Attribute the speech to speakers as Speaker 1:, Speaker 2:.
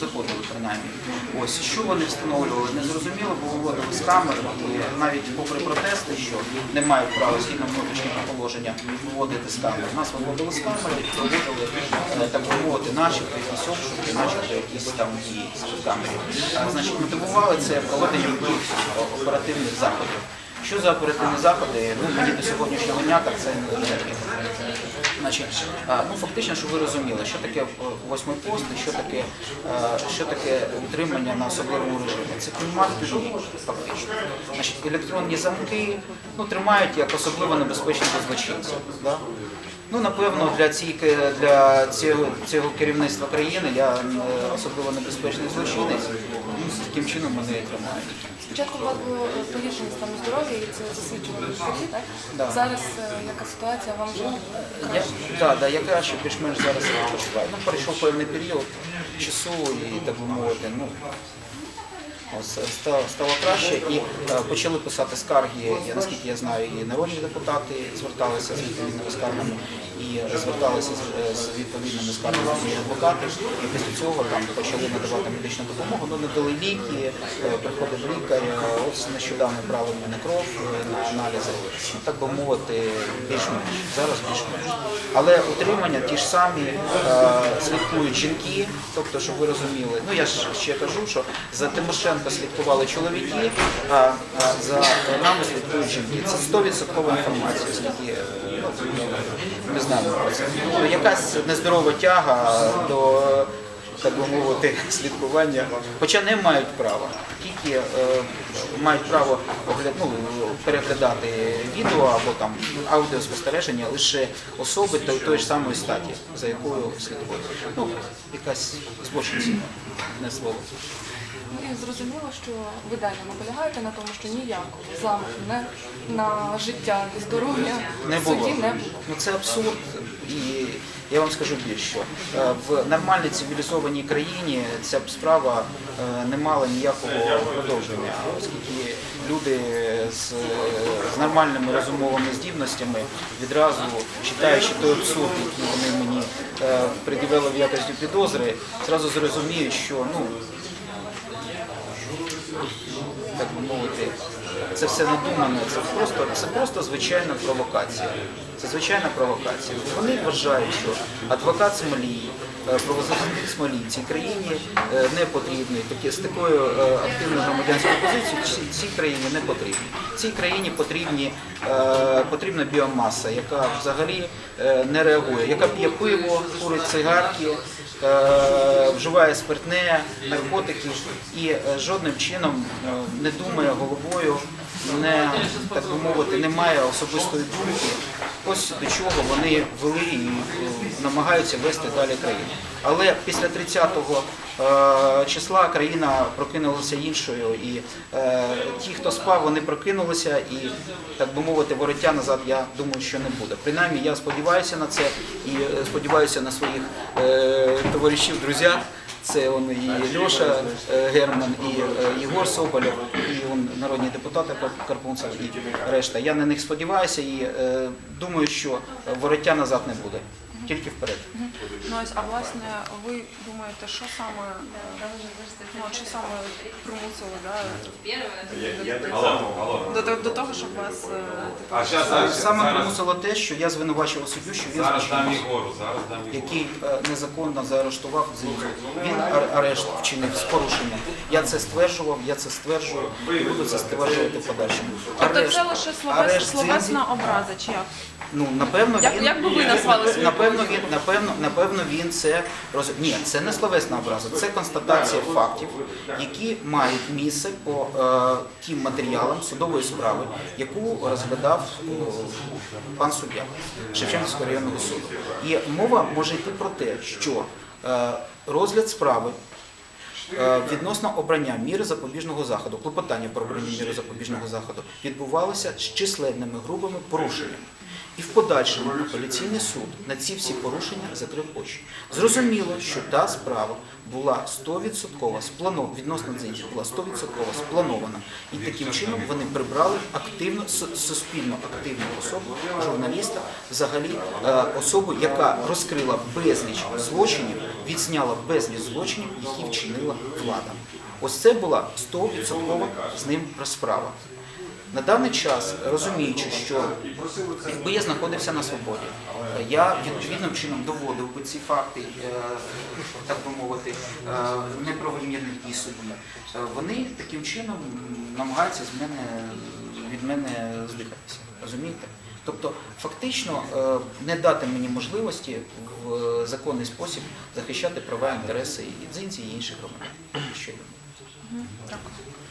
Speaker 1: заходили принаймні. Ось що вони встановлювали, не зрозуміло, бо виводили з камер і навіть попри протести, що не мають права згідно внутрішнього положення виводити з камер. Нас виводили з камери проводили е, так мовити, начебто якісь обшуки, начебто якісь там дії з камері. Значить, мотивували це проведенням оперативних заходів. Що за оперативні заходи? Ну, мені до сьогоднішнього дня так це не Значить, ну фактично, щоб ви розуміли, що таке восьмий пост і що таке, що таке утримання на особливому режимі. Це тюрмі, фактично. Значить, електронні замки ну, тримають як особливо небезпечних злочинців. Да? Ну, напевно, для, ке- для цього, цього керівництва країни я особливо небезпечний злочинець. Таким чином вони тримають.
Speaker 2: Спочатку у вас було е, погіршення стану здоров'я, і це засвідчували лікарі, так?
Speaker 1: Да.
Speaker 2: Зараз е, яка ситуація, вам вже
Speaker 1: Я,
Speaker 2: краще?
Speaker 1: да, да, я краще більш-менш зараз відпочиваю. Ну, пройшов певний період часу і так би мовити, ну. Ось, стало, краще і е, почали писати скарги, наскільки я знаю, і народні депутати зверталися з відповідними скаргами, і зверталися з, е, відповідними скаргами і адвокати. І після цього там почали надавати медичну допомогу, ну надали ліки, е, приходив лікар, е, ось нещодавно брали мене кров е, на аналізи. Ну, так би мовити, більш-менш. Зараз більш-менш. Але утримання ті ж самі е, слідкують жінки, тобто, щоб ви розуміли, ну я ж ще кажу, що за Тимошенко слідкували чоловіки, а, за нами слідкують жінки. Це 100% інформація, оскільки е, ну, ми знаємо про це. Ну, якась нездорова тяга до так би мовити, слідкування, хоча не мають права. Тільки е, мають право огляд- ну, переглядати відео або там аудіоспостереження лише особи той, тої ж самої статі, за якою слідкують. Ну, якась злочинці, не слово.
Speaker 2: Ну, І зрозуміло, що ви далі наполягаєте на тому, що ніякого замаху не на життя і здоров'я
Speaker 1: Не
Speaker 2: в
Speaker 1: було.
Speaker 2: суді не було.
Speaker 1: Ну це абсурд. І я вам скажу більше, що е, в нормальній цивілізованій країні ця б справа е, не мала ніякого продовження, оскільки люди з, з нормальними розумовими здібностями відразу читаючи той абсурд, який вони мені е, пред'явили в якості підозри, зразу зрозуміють, що ну так би мовити, це все надумано, це просто, це просто звичайна провокація. Це звичайна провокація. Вони вважають, що адвокат Смолій, е, правозахисник Смолій цій країні е, не потрібний. Такі, з такою е, активною громадянською позицією цій- країні не потрібні. Цій країні потрібні, потрібна біомаса, яка взагалі не реагує, яка п'є пиво, курить цигарки, вживає спиртне, наркотики і жодним чином не думає головою, не так би мовити, не має особистої думки. Ось до чого вони вели і е, намагаються вести далі країну. Але після 30-го е, числа країна прокинулася іншою, і е, ті, хто спав, вони прокинулися, і так би мовити, вороття назад, я думаю, що не буде. Принаймні, я сподіваюся на це і сподіваюся на своїх товаришів, друзів. Це он і Льоша Герман, і Єгор Соболєв, народні депутати Кар- Карпунцев і решта. Я на них сподіваюся і е, думаю, що вороття назад не буде. Тільки вперед.
Speaker 2: Ну ось, а власне, ви думаєте, що саме ну, що саме примусило да, до, до, до того, щоб вас е, типу,
Speaker 3: А зараз,
Speaker 1: Саме
Speaker 3: зараз,
Speaker 1: Саме
Speaker 3: зараз,
Speaker 1: примусило те, що я звинувачував суддю, що він
Speaker 3: зараз дам Єгору, зараз дам
Speaker 1: який е, незаконно заарештував Зінцю. Він арешт вчинив з порушенням. Я це стверджував, я це стверджую і буду це стверджувати в подальшому.
Speaker 2: Тобто це лише словес, словесна образа, чи як?
Speaker 1: Ну, напевно,
Speaker 2: Як-
Speaker 1: він
Speaker 2: як би ви назвали свою
Speaker 1: напевно, він напевно, напевно, він це роз... Ні, це не словесна образа, це констатація фактів, які мають місце по е, тим матеріалам судової справи, яку розглядав е, пан суддя Шевченківського районного суду. І мова може йти про те, що е, розгляд справи Е, Відносно обрання міри запобіжного заходу, клопотання про обрання міри запобіжного заходу відбувалося з численними грубими порушеннями. І в подальшому апеляційний суд на ці всі порушення закрив очі. Зрозуміло, що та справа була 100% спланована, відносно дзинців була 100% спланована. І таким чином вони прибрали активно, су- суспільно активну особу, журналіста, взагалі е, особу, яка розкрила безліч злочинів, відзняла безліч злочинів, які вчинила влада. Ось це була 100% з ним розправа. На даний час, розуміючи, що якби я знаходився на свободі, я відповідним чином доводив би ці факти, е, так би мовити, е, неправомірних дій судді, е, вони таким чином намагаються з мене, від мене здихатися. Розумієте? Тобто, фактично не дати мені можливості в законний спосіб захищати права інтереси і дзинці, і інших громадян. Ще.
Speaker 2: Дякую.